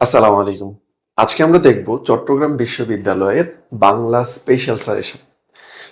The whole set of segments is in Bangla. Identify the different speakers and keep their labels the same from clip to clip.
Speaker 1: আসসালামু আলাইকুম। আজকে আমরা দেখব চট্টগ্রাম বিশ্ববিদ্যালয়ের বাংলা স্পেশাল সাজেশন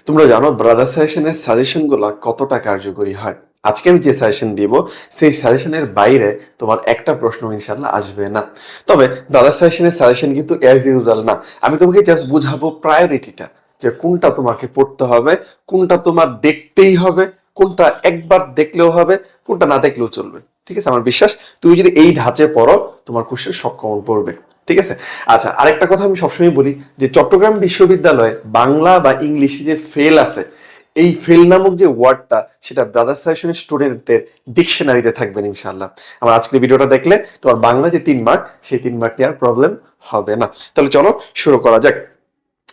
Speaker 1: তোমরা জানো ব্রাদার সাজেশনের সাজেশনগুলো কতটা কার্যকরী হয়? আজকে আমি যে সাজেশন দিব, সেই সাজেশনের বাইরে তোমার একটা প্রশ্ন ইনশাল্লাহ আসবে না। তবে ব্রাদার সাজেশনের সাজেশন কিন্তু অ্যাজ ইউজাল না। আমি তোমাকে জাস্ট বুঝাবো প্রায়োরিটিটা যে কোনটা তোমাকে পড়তে হবে, কোনটা তোমার দেখতেই হবে, কোনটা একবার দেখলেও হবে, কোনটা না দেখলেও চলবে। ঠিক আছে? আমার বিশ্বাস, তুমি যদি এই ধাঁচে পড়ো, তোমার কোশ্চেন কমন পড়বে। ঠিক আছে? আচ্ছা আরেকটা কথা আমি সবসময় বলি যে, চট্টগ্রাম বিশ্ববিদ্যালয়ে বাংলা বা ইংলিশে যে ফেল আছে, এই ফেল নামক যে ওয়ার্ডটা সেটা ব্রাদার সাজেশনের স্টুডেন্টের ডিকশনারিতে থাকবেন ইনশাল্লাহ আমার আজকের ভিডিওটা দেখলে তোমার বাংলা যে তিন মার্ক সেই তিন মার্ক নিয়ে আর প্রবলেম হবে না। তাহলে চলো, শুরু করা যাক।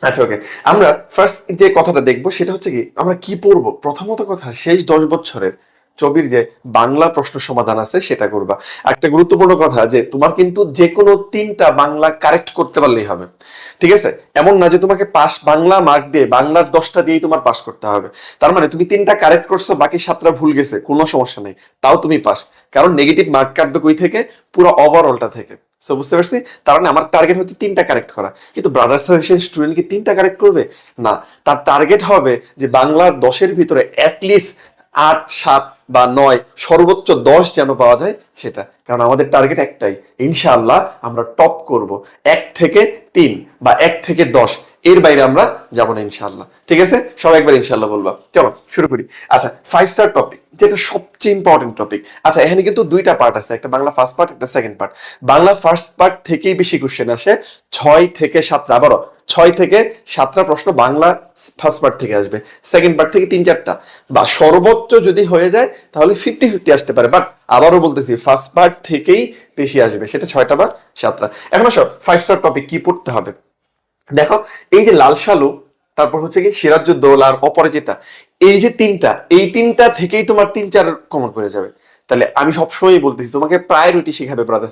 Speaker 1: আচ্ছা ওকে আমরা ফার্স্ট যে কথাটা দেখব, সেটা হচ্ছে কি, আমরা কি পড়ব? প্রথমত কথা, শেষ দশ বছরের ছবির যে বাংলা প্রশ্ন সমাধান আছে, সেটা করবা। একটা গুরুত্বপূর্ণ কথা যে, তোমার কিন্তু যে কোনো তিনটা বাংলা কারেক্ট করতে পারলেই হবে। ঠিক আছে? এমন না যে তোমাকে পাস বাংলা মার্ক দিয়ে বাংলার দশটা দিয়েই তোমার পাস করতে হবে। তার মানে তুমি তিনটা কারেক্ট করছ, বাকি সাতটা ভুল গেছে, কোনো সমস্যা নেই। তাও তুমি পাস কারণ নেগেটিভ মার্ক কাটবে কই থেকে? পুরো ওভারঅলটা থেকে। সো বুঝতে পারছি? তার মানে আমার টার্গেট হচ্ছে তিনটা কারেক্ট করা। কিন্তু ব্রাদার্স সাজেশন স্টুডেন্ট কি তিনটা কারেক্ট করবে? না। তার টার্গেট হবে যে বাংলার দশের ভিতরে অ্যাটলিস্ট আট, সাত বা নয় সর্বোচ্চ দশ যেন পাওয়া যায় সেটা। কারণ আমাদের টার্গেট একটাই, ইনশাআল্লাহ আমরা টপ করব। এক থেকে তিন বা এক থেকে দশ এর বাইরে আমরা যাব না ইনশাআল্লাহ। ঠিক আছে? সবাই একবার ইনশাআল্লাহ বলবা। চলো, শুরু করি। আচ্ছা ফাইভ স্টার টপিক যেটা সবচেয়ে ইম্পর্টেন্ট টপিক আচ্ছা এখানে কিন্তু দুইটা পার্ট আছে, একটা বাংলা ফার্স্ট পার্ট একটা second part Bangla first part থেকেই বেশি কোশ্চেন আসে, ছয় থেকে সাতটা। আবারও, ছয় থেকে সাতটা প্রশ্ন বাংলা ফার্স্ট পার্ট থেকে আসবে। সেকেন্ড পার্ট থেকে তিন চারটা। বা সর্বোচ্চ যদি হয়ে যায়, তাহলে ফিফটি ফিফটি আসতে পারে। বাট আবারও বলতেছি ফার্স্ট পার্ট থেকেই বেশি আসবে, সেটা ছয়টা বা সাতটা। এখন আসো ফাইভ স্টার টপিক কি পড়তে হবে? দেখো, এই যে লাল সালু তারপর হচ্ছে কি সিরাজুদ্দৌলা আর অপরাজিতা, এই যে তিনটা, এই তিনটা থেকেই তোমার তিন চার কমন করে যাবে। তাহলে আমি সবসময় বলতেছি, তোমাকে প্রায়োরিটি শিখাবে ব্রাদার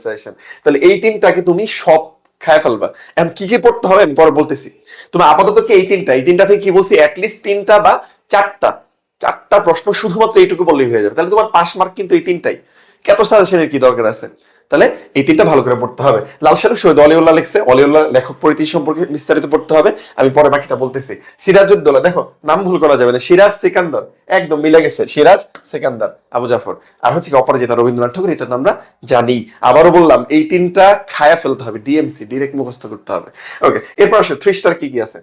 Speaker 1: তাহলে এই তিনটাকে তুমি সব খায় ফেলবা। এখন কি কি পড়তে হবে আমি পরে বলতেছি। তুমি আপাতত কি এই তিনটা এই তিনটা থেকে কি বলছি? অ্যাটলিস্ট তিনটা বা চারটা। চারটা প্রশ্ন শুধুমাত্র এইটুকু বললেই হয়ে যাবে। তাহলে তোমার পাস মার্ক কিন্তু এই তিনটাই। কত সাজেশনের কি দরকার আছে? তাহলে এই তিনটা ভালো করে পড়তে হবে। লাল শাহরুখ শহীদ অলিউল্লাহ লিখছে, অলিউল্লাহ লেখক পরিচিতি সম্পর্কে বিস্তারিত পড়তে হবে। আমি পরে বাকিটা বলতেছি। সিরাজউদ্দৌলা, দেখো, নাম ভুল করা যাবে না। সিরাজ সিকান্দার, একদম মিলে গেছে। সিরাজ সিকান্দার, আবু জাফর। আর হচ্ছে অপরাজিতা রবীন্দ্রনাথ ঠাকুর এটা তো আমরা জানি। আবারও বললাম, এই তিনটা খায়া ফেলতে হবে ডিএমসি ডিরেক্ট মুখস্থ করতে হবে। ওকে এরপর আসে থ্রি স্টার কি কি আছে?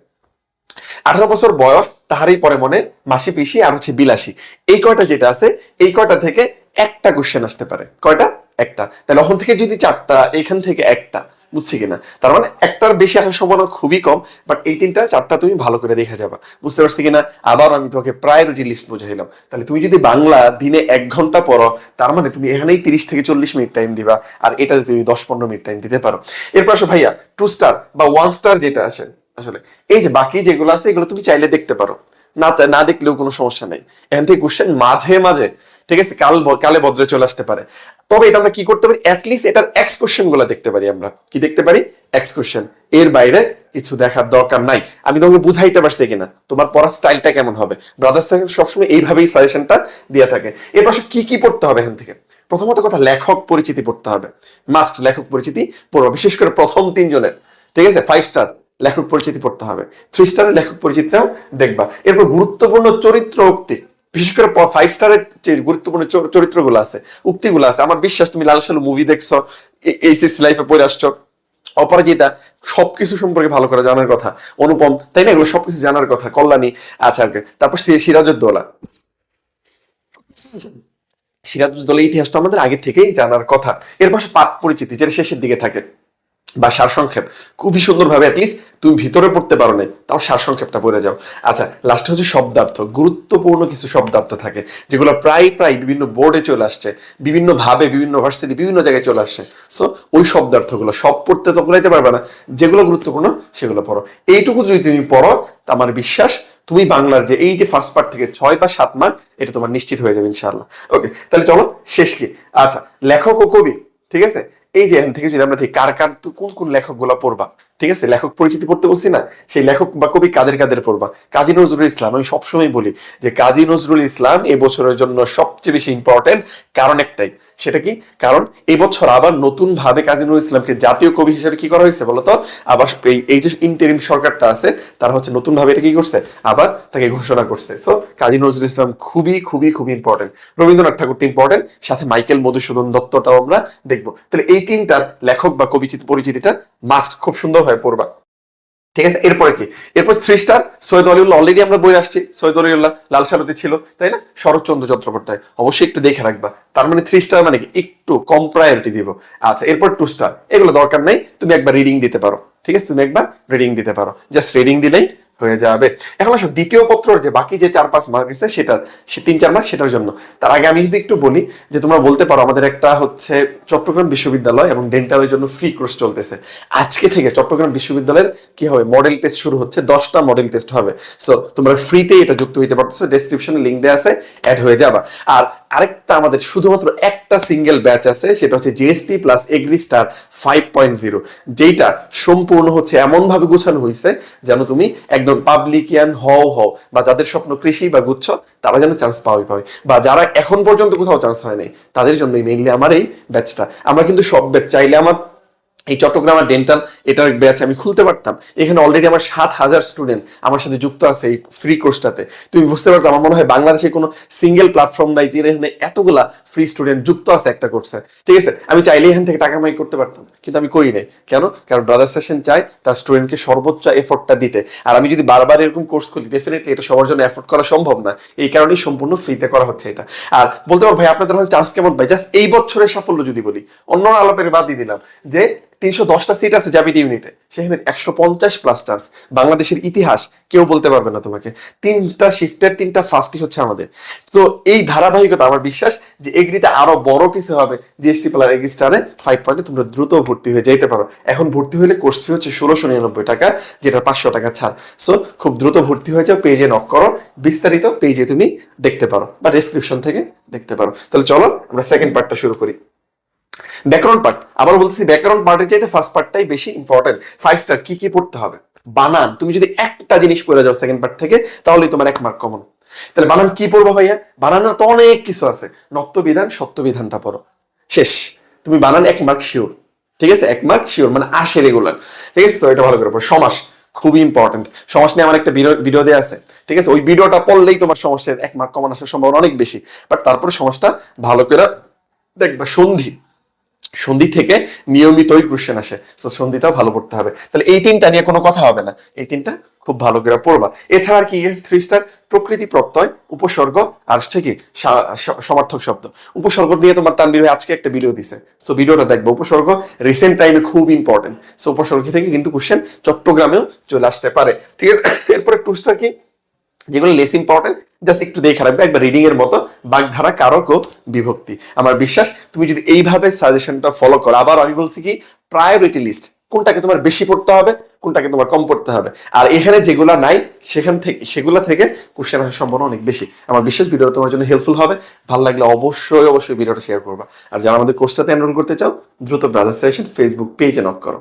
Speaker 1: আঠারো বছর বয়স, তাহারই পরে মনে, মাসি পিসি আর হচ্ছে বিলাসী। এই কয়টা যেটা আছে, এই কয়টা থেকে একটা কোশ্চেন আসতে পারে। কয়টা? একটা। তাহলে ওখান থেকে যদি চারটা এখান থেকে একটা, বুঝছি কিনা তার মানে একটার বেশি আসার সম্ভাবনা খুবই কম বাট এই তিনটা, চারটা তুমি ভালো করে দেখে যাবা। বুঝতে পারছি কিনা আবার আমি তোমাকে প্রায়োরিটি লিস্ট বুঝাইলাম তাহলে তুমি যদি বাংলা দিনে এক ঘণ্টা পড়ো, তার মানে তুমি এখানেই তিরিশ থেকে চল্লিশ মিনিট টাইম দিবা, আর এটাতে তুমি দশ পনেরো মিনিট টাইম দিতে পারো। এরপর আসো ভাইয়া টু স্টার বা ওয়ান স্টার যেটা আছে আসলে। এই যে বাকি যেগুলো আছে, এগুলো তুমি চাইলে দেখতে পারো। না না দেখলেও কোনো সমস্যা নেই। এখান থেকে কোশ্চেন মাঝে মাঝে, ঠিক আছে? কাল কালে বদলে চলে আসতে পারে। তবে এটা আমরা কি করতে পারি? অ্যাটলিস্ট এটার এক্সগুলো দেখতে পারি আমরা। কি দেখতে পারি? এক্স কোশ্চেন এর বাইরে কিছু দেখার দরকার নাই। আমি তোমাকে বুঝাইতে পারছি কিনা? তোমার পড়ার স্টাইলটা কেমন হবে? ব্রাদার্স থেকে সবসময় এইভাবেই সাজেশনটা দিয়ে থাকে। এর পাশে কি কি পড়তে হবে এখান থেকে? প্রথমত কথা, লেখক পরিচিতি পড়তে হবে। মাস্ট লেখক পরিচিতি পড়বা, বিশেষ করে প্রথম তিনজনের। ঠিক আছে? ফাইভ স্টার লেখক পরিচিতি পড়তে হবে। থ্রি স্টারের লেখক পরিচিতিটাও দেখবা। এরপর গুরুত্বপূর্ণ চরিত্র উক্তি। বিশেষ করে ফাইভ স্টারের যে গুরুত্বপূর্ণ চরিত্রগুলো আছে, উক্তিগুলো আছে, আমার বিশ্বাস তুমি লাল সালু মুভি দেখছ এইচএসসি লাইফে পড়ে আসছো, অপরাজিতা সবকিছু সম্পর্কে ভালো করে জানার কথা, অনুপম, তাই না? এগুলো সবকিছু জানার কথা, কল্যাণী আচ্ছা তারপর সিরাজউদ্দৌলা। সিরাজউদ্দৌলা ইতিহাসটা আমাদের আগে থেকেই জানার কথা, এর পাশে পাঠ পরিচিতি, যেটা শেষের দিকে থাকে। বা সারসংক্ষেপ খুবই সুন্দরভাবে অ্যাটলিস্ট তুমি ভিতরে পড়তে পারো না তাও সারসংক্ষেপটা পড়ে যাও। আচ্ছা লাস্টে হচ্ছে শব্দার্থ। গুরুত্বপূর্ণ কিছু শব্দার্থ থাকে, যেগুলো প্রায় প্রায় বিভিন্ন বোর্ডে চলে আসছে, বিভিন্ন ভাবে, বিভিন্ন ভার্সিটি বিভিন্ন জায়গায় চলে আসছে। সো ওই শব্দার্থগুলো সব পড়তে তো বলাইতে পারবে না, যেগুলো গুরুত্বপূর্ণ সেগুলো পড়ো। এইটুকু যদি তুমি পড়ো, তা আমার বিশ্বাস তুমি বাংলার যে এই যে ফার্স্ট পার্ট থেকে ছয় বা সাত মার্ক এটা তোমার নিশ্চিত হয়ে যাবে ইনশাআল্লাহ। ওকে তাহলে চলো, শেষ কি? আচ্ছা লেখক ও কবি, ঠিক আছে? এই যে এখান থেকে যদি আমরা কার কার কোন কোন লেখকগুলা পড়বা? ঠিক আছে? লেখক পরিচিতি পড়তে বলছি না? সেই লেখক বা কবি কাদের কাদের পড়বা? কাজী নজরুল ইসলাম, আমি সবসময় বলি যে কাজী নজরুল ইসলাম এবছরের জন্য সবচেয়ে বেশি ইম্পর্টেন্ট কারণ একটাই সেটা কি? কারণ এবছর আবার নতুন ভাবে কাজী নজরুল ইসলামকে জাতীয় কবি হিসেবে কি করা হয়েছে বলতো? আবার এই যে ইন্টারিম সরকারটা আছে, তারা হচ্ছে নতুন ভাবে এটা কি করছে? আবার তাকে ঘোষণা করছে। সো কাজী নজরুল ইসলাম খুবই খুবই খুবই ইম্পর্টেন্ট রবীন্দ্রনাথ ঠাকুর ইম্পর্টেন্ট সাথে মাইকেল মধুসূদন দত্তটাও আমরা দেখব। তাহলে এই তিনটার লেখক বা কবি পরিচিতিটা মাস্ট খুব সুন্দর হয়ে পড়বা। ঠিক আছে? এরপরে কি? এরপর three star Syed Waliullah already আমরা বই আসছি। সৈয়দ আলিউল্লাহ লাল সারথী ছিল, তাই না? শরৎচন্দ্র চট্টোপাধ্যায়। অবশ্যই একটু দেখে রাখবা। তার মানে থ্রি স্টার মানে কি? একটু কম প্রায়োরিটি দিব। আচ্ছা এরপর টু স্টার এগুলো দরকার নেই, তুমি একবার রিডিং দিতে পারো। ঠিক আছে? তুমি একবার রিডিং দিতে পারো। জাস্ট রিডিং দিলেই হয়ে যাবে। এখন আসো, দ্বিতীয় পত্রর যে বাকি যে চার পাঁচ মার্ক আছে, সেটার, সে তিন চার মার্ক সেটার জন্য। তার আগে আমি যদি একটু বলি যে তোমরা বলতে পারো, আমাদের একটা হচ্ছে চট্টগ্রাম বিশ্ববিদ্যালয় এবং ডেন্টালের জন্য ফ্রি কোর্স চলতেছে। আজকে থেকে চট্টগ্রাম বিশ্ববিদ্যালয়ের কি হবে? মডেল টেস্ট শুরু হচ্ছে, দশটা মডেল টেস্ট হবে। সো তোমরা ফ্রিতে এটা যুক্ত হইতে পারতেছো ডেসক্রিপশনে লিঙ্ক দেওয়া আছে অ্যাড হয়ে যাবা। আর আরেকটা আমাদের শুধুমাত্র একটা সিঙ্গেল ব্যাচ আছে, সেটা হচ্ছে GST plus agri star five point zero যেটা সম্পূর্ণ হচ্ছে এমন ভাবে গুছানো হয়েছে যেন তুমি একদম পাবলিকিয়ান হও হও, বা যাদের স্বপ্ন কৃষি বা গুচ্ছ, তারা যেন চান্স পাওয়াই পাবে বা যারা এখন পর্যন্ত কোথাও চান্স হয় নাই, তাদের জন্যই মেইনলি আমার এই ব্যাচটা আমরা কিন্তু সব চাইলে আমার এই চট্টগ্রামের ডেন্টাল এটার ব্যাচ আমি খুলতে পারতাম। এখানে অলরেডি আমার সাত হাজার স্টুডেন্ট আমার সাথে যুক্ত আছে এই ফ্রি কোর্সটাতে তুমি বুঝতে পারছ, আমার মনে হয় বাংলাদেশে কোনো সিঙ্গেল প্ল্যাটফর্ম নাই যে এখানে এতগুলা ফ্রি স্টুডেন্ট যুক্ত আছে একটা কোর্সে ঠিক আছে? আমি চাইলে এখান থেকে টাকা মাই করতে পারতাম, কিন্তু আমি করি নাই। কেন? কারণ ব্রাদার সেশন চাই তার স্টুডেন্টকে সর্বোচ্চ এফোর্টটা দিতে। আর আমি যদি বারবার এরকম কোর্স খুলি ডেফিনেটলি এটা সবার জন্য এফোর্ট করা সম্ভব না। এই কারণেই সম্পূর্ণ ফ্রিতে করা হচ্ছে এটা। আর বলতে পারো ভাই, আপনাদের চান্স কেমন ভাই জাস্ট এই বছরের সাফল্য যদি বলি, অন্য আলাপের বাদ দিয়ে দিলাম যে তিনশো দশটা সিট আছে জাবিদ ইউনিটে সেখানে একশো পঞ্চাশ প্লাস বাংলাদেশের ইতিহাস কেউ বলতে পারবে না তোমাকে। তিনটা শিফটের তিনটা ফার্স্টই হচ্ছে আমাদের। তো এই ধারাবাহিকতা, আমার বিশ্বাস যে এগ্রিতে আরও বড় কিছু হবে জিএসটি প্লাস এগ্রি ফাইভ পয়েন্টে তোমরা দ্রুত ভর্তি হয়ে যেতে পারো। এখন ভর্তি হলে কোর্স ফি হচ্ছে ষোলোশো নিরানব্বই টাকা, যেটা পাঁচশো টাকা ছাড়। সো খুব দ্রুত ভর্তি হয়ে যাও পেজে নক করো। বিস্তারিত পেজে তুমি দেখতে পারো, বা ডেসক্রিপশন থেকে দেখতে পারো। তাহলে চলো, আমরা সেকেন্ড পার্টটা শুরু করি। ব্যাকরণ পার্ট আবার বলতেছি ব্যাকরণ পার্টের চাইতে ফার্স্ট পার্টটাই বেশি ইম্পর্টেন্ট ফাইভ স্টার কি কি পড়তে হবে? বানান তুমি যদি একটা জিনিস পড়ে যাও সেকেন্ড পার্ট থেকে, তাহলেই তোমার এক মার্ক কমন তাহলে বানান কি পড়ব ভাইয়া? বানানো তো অনেক কিছু আছে। নত্যবিধান, সত্যবিধানটা পড়ো। শেষ। তুমি বানান এক মার্ক শিওর ঠিক আছে? এক মার্ক শিওর মানে আসে রেগুলার ঠিক আছে? এটা ভালো করে পড়ো। সমাস, খুবই ইম্পর্টেন্ট সমাজ নিয়ে আমার একটা ভিডিও দেওয়া আছে। ঠিক আছে? ওই ভিডিওটা পড়লেই তোমার সমস্যার এক মার্ক কমন আসার সম্ভাবনা অনেক বেশি। বাট তারপরে সমাজটা ভালো করে দেখবা, সন্ধি। সন্ধি থেকে নিয়মিতই কোশ্চেন আসে। সো সন্ধিটাও ভালো পড়তে হবে। তাহলে এই তিনটা নিয়ে কোনো কথা হবে না। এই তিনটা খুব ভালো করে পড়বা। এছাড়া কি এস থ্রি স্টার প্রকৃতি প্রত্যয়, উপসর্গ আর হচ্ছে কি সমার্থক শব্দ। উপসর্গ নিয়ে তোমার তানবীর ভাই আজকে একটা ভিডিও দিছে। সো ভিডিওটা দেখব। উপসর্গ রিসেন্ট টাইমে খুব ইম্পর্টেন্ট সো উপসর্গ থেকে কিন্তু কোশ্চেন চট্টগ্রামেও চলে আসতে পারে। ঠিক আছে? এরপরে টু স্টার কি? যেগুলো লেস ইম্পর্টেন্ট জাস্ট একটু দেখে রাখবে, একবার রিডিং এর মতো বাগধারা কারক ও বিভক্তি। আমার বিশ্বাস, তুমি যদি এইভাবে সাজেশনটা ফলো করো, আবার আমি বলছি কি প্রায়োরিটি লিস্ট কোনটাকে তোমার বেশি পড়তে হবে, কোনটাকে তোমার কম পড়তে হবে। আর এখানে যেগুলা নাই, সেখান থেকে সেগুলা থেকে কোশ্চেন আসার সম্ভাবনা অনেক বেশি। আমার বিশ্বাস ভিডিও তোমার জন্য হেল্পফুল হবে। ভালো লাগলে অবশ্যই অবশ্যই ভিডিওটা শেয়ার করবা। আর যারা আমাদের কোর্সটাতে এনরোল করতে চাও, দ্রুত ব্রাদার সেশন ফেসবুক পেজে নক করো।